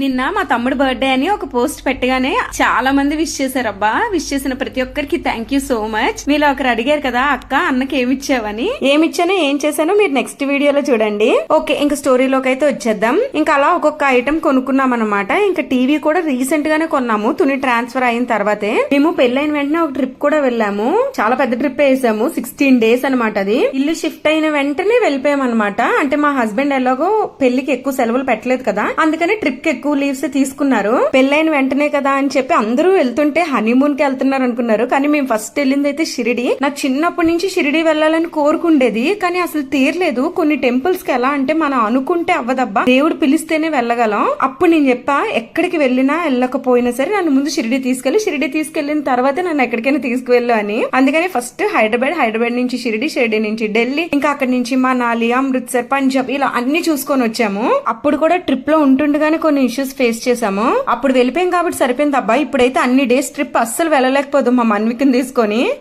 నిన్న మా తమ్ముడు బర్త్డే అని ఒక పోస్ట్ పెట్టగానే చాలా మంది విష్ చేశారు అబ్బా విష్ చేసిన ప్రతి ఒక్కరికి థ్యాంక్ యూ సో మచ్ మీలో ఒకరు అడిగారు కదా అక్క అన్నకి ఏమిచ్చావని? ఏమిచ్చానో ఏం చేశానో? మీరు నెక్స్ట్ వీడియోలో చూడండి. ఓకే ఇంకా స్టోరీలోకి అయితే వచ్చేద్దాం. ఇంకా అలా ఒక్కొక్క ఐటమ్ కొనుక్కున్నాం అనమాట ఇంకా టీవీ కూడా రీసెంట్ గానే కొన్నాము. తుని ట్రాన్స్ఫర్ అయిన తర్వాతే మేము పెళ్ళైన వెంటనే ఒక ట్రిప్ కూడా వెళ్ళాము. చాలా పెద్ద ట్రిప్ వేసాము. సిక్స్టీన్ డేస్ అనమాట అది. ఇల్లు షిఫ్ట్ అయిన వెంటనే వెళ్ళిపోయాం అనమాట అంటే మా హస్బెండ్ ఎలాగో పెళ్ళికి ఎక్కువ సెలవులు పెట్టలేదు కదా. అందుకని ట్రిప్కి ఎక్కువ లీవ్స్ తీసుకున్నారు. పెళ్ళైన వెంటనే కదా అని చెప్పి అందరూ వెళ్తుంటే హనీమూన్కి వెళ్తున్నారు అనుకున్నారు. కానీ మేము ఫస్ట్ వెళ్ళింది అయితే షిరిడి. నాకు చిన్నప్పటి నుంచి షిరిడి వెళ్ళాలని కోరుకుండేది. కానీ అసలు తీరలేదు. కొన్ని టెంపుల్స్కి ఎలా అంటే మనం అనుకుంటే అవ్వదబ్బా. దేవుడు పిలిస్తేనే వెళ్ళగలం. అప్పుడు నేను చెప్పా ఎక్కడికి వెళ్ళినా వెళ్ళకపోయినా సరే నన్ను ముందు షిరిడి తీసుకెళ్ళి షిరిడి తీసుకెళ్ళిన తర్వాత నన్ను ఎక్కడికైనా తీసుకువెళ్ళు అని. అందుకని ఫస్ట్ హైదరాబాద్ హైదరాబాద్ నుంచి షిరిడి షిరిడి నుంచి ఢిల్లీ ఇంకా అక్కడి నుంచి మనాలి అమృత్సర్ పంజాబ్ ఇలా అన్ని చూసుకొని వచ్చాము. అప్పుడు కూడా ట్రిప్లో ఉంటుండగానే కొన్ని ఇష్యూస్ ఫేస్ చేసాము అప్పుడు వెళ్ళిపోయాం కాబట్టి సరిపోయింది అబ్బాయి ఇప్పుడైతే అన్ని డేస్ ట్రిప్ అస్సలు వెళ్ళలేకపోదు మా మన్వికిని తీసుకొని.